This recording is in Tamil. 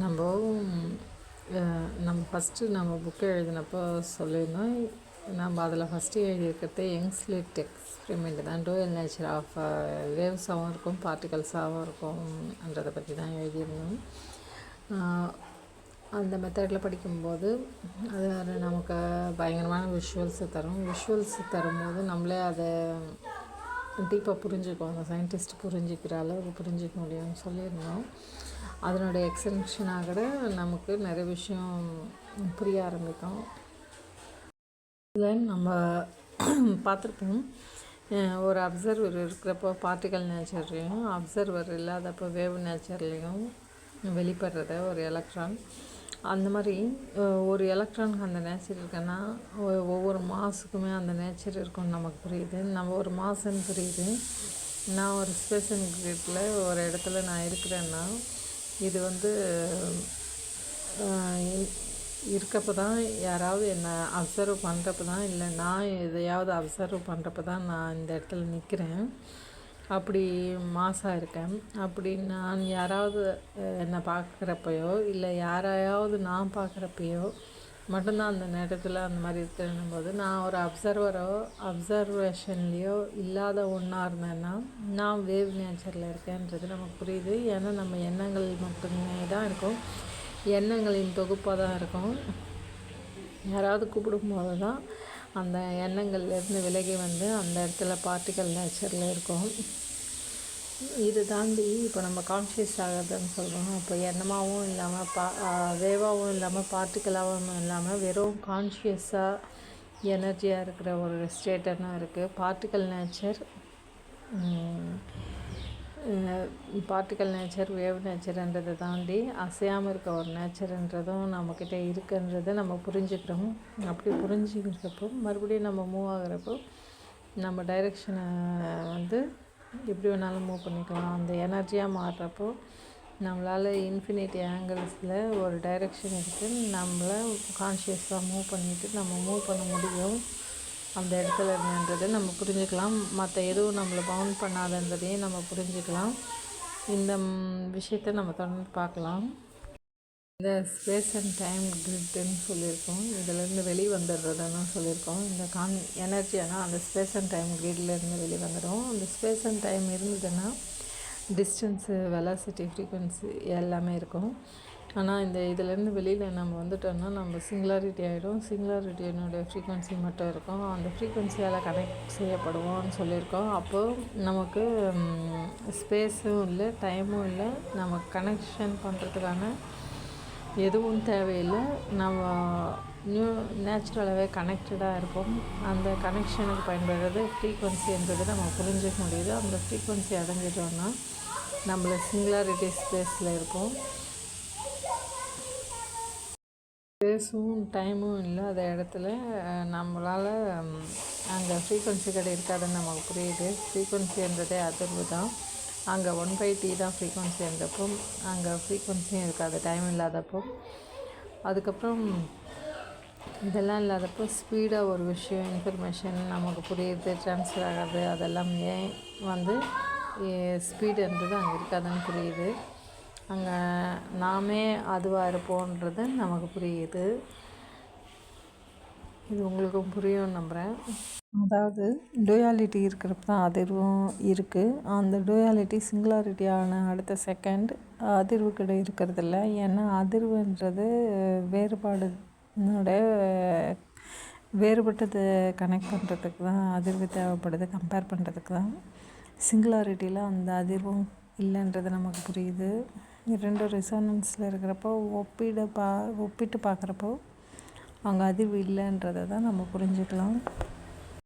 நம்ம நம்ம ஃபஸ்ட்டு நம்ம புக்கை எழுதினப்போ சொல்லியிருந்தோம். நம்ம அதில் ஃபஸ்ட்டு எழுதியிருக்கிறது யங்ஸ்லிட் எக்ஸ்பிரிமெண்ட் தான். டூயல் நேச்சர் ஆஃப் வேவ்ஸாகவும் இருக்கும் பார்ட்டிகல்ஸாகவும் இருக்கும்ன்றதை பற்றி தான் எழுதியிருந்தோம். அந்த மெத்தடில் படிக்கும்போது அது அது நமக்கு பயங்கரமான விஷுவல்ஸை தரும். விஷுவல்ஸ் தரும்போது நம்மளே அதை டீப்பாக புரிஞ்சுக்குவோம். அந்த சயின்டிஸ்ட் புரிஞ்சிக்கிற அளவுக்கு புரிஞ்சிக்க முடியும்னு சொல்லியிருந்தோம். அதனுடைய எக்ஸ்டென்ஷனாக கூட நமக்கு நிறைய விஷயம் புரிய ஆரம்பிக்கும். இதில் நம்ம பார்த்துருப்போம். ஒரு அப்சர்வர் இருக்கிறப்போ பார்ட்டிக்கல் நேச்சர்லேயும் அப்சர்வர் இல்லாதப்போ வேவ் நேச்சர்லேயும் வெளிப்படுறத ஒரு எலக்ட்ரான் அந்த மாதிரி ஒரு எலக்ட்ரானுக்கு அந்த நேச்சர் இருக்குன்னா ஒவ்வொரு மாஸுக்குமே அந்த நேச்சர் இருக்கும்னு நமக்கு புரியுது. நம்ம ஒரு மாசுன்னு புரியுது. நான் ஒரு ஸ்பேஸ் அண்ட் ஒரு இடத்துல நான் இருக்கிறேன்னா இது வந்து இருக்கப்போ தான் யாராவது என்னை அப்சர்வ் பண்ணுறப்ப தான் இல்லை நான் எதையாவது அப்சர்வ் பண்ணுறப்ப தான் நான் இந்த இடத்துல நிற்கிறேன் அப்படி மாசாக இருக்கேன் அப்படி நான் யாராவது என்னை பார்க்குறப்பையோ இல்லை யாரையாவது நான் பார்க்குறப்பையோ மட்டும்தான் அந்த நேரத்தில் அந்த மாதிரி இருக்கிறன்னும் போது நான் ஒரு அப்சர்வரோ அப்சர்வேஷன்லேயோ இல்லாத ஒன்றா இருந்தேன்னா நான் வேவ் நேச்சரில் இருக்கேன்றது நமக்கு புரியுது. ஏன்னா நம்ம எண்ணங்கள் மட்டுமே தான் இருக்கும். எண்ணங்களின் தொகுப்பாக தான் இருக்கும். யாராவது கூப்பிடும்போது தான் அந்த எண்ணங்கள்லேருந்து விலகி வந்து அந்த இடத்துல பார்ட்டிக்கல் நேச்சரில் இருக்கும். இது தாண்டி இப்போ நம்ம கான்ஷியஸ் ஆகிறதுன்னு சொல்கிறோம் இப்போ எண்ணமாகவும் இல்லாமல் பா வேவாகவும் இல்லாமல் பார்ட்டிக்கலாகவும் இல்லாமல் வெறும் கான்ஷியஸாக எனர்ஜியாக இருக்கிற ஒரு ஸ்டேட்டர்னா இருக்குது particle nature particle nature wave நேச்சர்ன்றதை தாண்டி அசையாமல் இருக்க ஒரு நேச்சர்ன்றதும் நம்மக்கிட்ட இருக்குன்றதை நம்ம புரிஞ்சுக்கிறோம். அப்படி புரிஞ்சுக்கிறப்போ மறுபடியும் நம்ம மூவ் ஆகுறப்போ நம்ம டைரெக்ஷனை வந்து எப்படி வேணாலும் மூவ் பண்ணிக்கலாம். அந்த எனர்ஜியாக மாறுறப்போ நம்மளால் இன்ஃபினிட்டி ஆங்கிள்ஸில் ஒரு டைரெக்ஷன் எடுத்து நம்மளை கான்ஷியஸாக மூவ் பண்ணிவிட்டு நம்ம மூவ் பண்ண முடியும். அந்த இடத்துல என்னன்றதை நம்ம புரிஞ்சுக்கலாம். மற்ற எதுவும் நம்மளை பவுண்ட் பண்ணாதன்றதையும் நம்ம புரிஞ்சுக்கலாம். இந்த விஷயத்தை நம்ம தொடர்ந்து பார்க்கலாம். இந்த ஸ்பேஸ் அண்ட் டைம் கிரிட்டுன்னு சொல்லியிருக்கோம். இதிலேருந்து வெளி வந்துடுறதுன்னு சொல்லியிருக்கோம். இந்த கான் எனர்ஜி ஆனால் அந்த ஸ்பேஸ் அண்ட் டைம் கிரிட்லேருந்து வெளி வந்துடும் அந்த ஸ்பேஸ் அண்ட் டைம் இருந்ததுன்னா டிஸ்டன்ஸு வெலாசிட்டி ஃப்ரீக்வன்சி எல்லாமே இருக்கும். ஆனால் இந்த இதுலேருந்து வெளியில் நம்ம வந்துட்டோம்னா நம்ம சிங்குலாரிட்டி ஆகிடும் சிங்குலாரிட்டியினுடைய ஃப்ரீக்வன்சி மட்டும் இருக்கும். அந்த ஃப்ரீக்வன்சியால் கனெக்ட் செய்யப்படுவோம்னு சொல்லியிருக்கோம். அப்போது நமக்கு ஸ்பேஸும் இல்லை டைமும் இல்லை. நம்ம கனெக்ஷன் பண்ணுறதுக்கான எதுவும் தேவையில்லை. நம்ம நியூ நேச்சுரலாகவே கனெக்டடாக இருப்போம். அந்த கனெக்ஷனுக்கு பயன்படுறது ஃப்ரீக்வன்சின்றது நம்ம புரிஞ்சிக்க முடியுது. அந்த ஃப்ரீக்வன்சி அடைஞ்சிட்டோன்னா நம்மள சிங்குலாரிட்டி ஸ்பேஸில் இருப்போம். ஸ்பேஸும் டைமும் இல்லாத இடத்துல. நம்மளால் அங்கே ஃப்ரீக்வன்சி கடை இருக்காதுன்னு நமக்கு புரியுது. ஃப்ரீக்வன்சின்றதே அதிர்வு தான். அங்கே ஒன் பை டி தான் ஃப்ரீக்வன்சின்றப்போ அங்கே ஃப்ரீக்வன்சியும் இருக்காது டைம் இல்லாதப்போ. அதுக்கப்புறம் இதெல்லாம் இல்லாதப்போ ஸ்பீடாக ஒரு விஷயம் இன்ஃபர்மேஷன் நமக்கு புரியுது ட்ரான்ஸ்ஃபர் ஆகாது அதெல்லாம் ஏன் வந்து ஸ்பீடுன்றது அங்கே இருக்காதுன்னு புரியுது. அங்கே நாமே அதுவாக இருப்போன்றது நமக்கு புரியுது. இது உங்களுக்கும் புரியும் நம்புகிறேன் அதாவது டூயாலிட்டி இருக்கிறப்ப தான் அதிர்வும் இருக்குது அந்த டூயாலிட்டி சிங்குலாரிட்டியான அடுத்த செகண்ட் அதிர்வு கிட்ட இருக்கிறதில்ல. ஏன்னா அதிர்வுன்றது வேறுபாடுனுடைய வேறுபட்டது கனெக்ட் பண்ணுறதுக்கு தான் அதிர்வு தேவைப்படுது கம்பேர் பண்ணுறதுக்கு தான். சிங்குலாரிட்டியில் அந்த அதிர்வும் இல்லைன்றது நமக்கு புரியுது. ரெண்டு ரெசோனன்ஸில் இருக்கிறப்போ ஒப்பிட பா ஒப்பிட்டு பார்க்குறப்போ அங்கே அதிர்வு இல்லைன்றதை தான் நம்ம புரிஞ்சுக்கலாம்.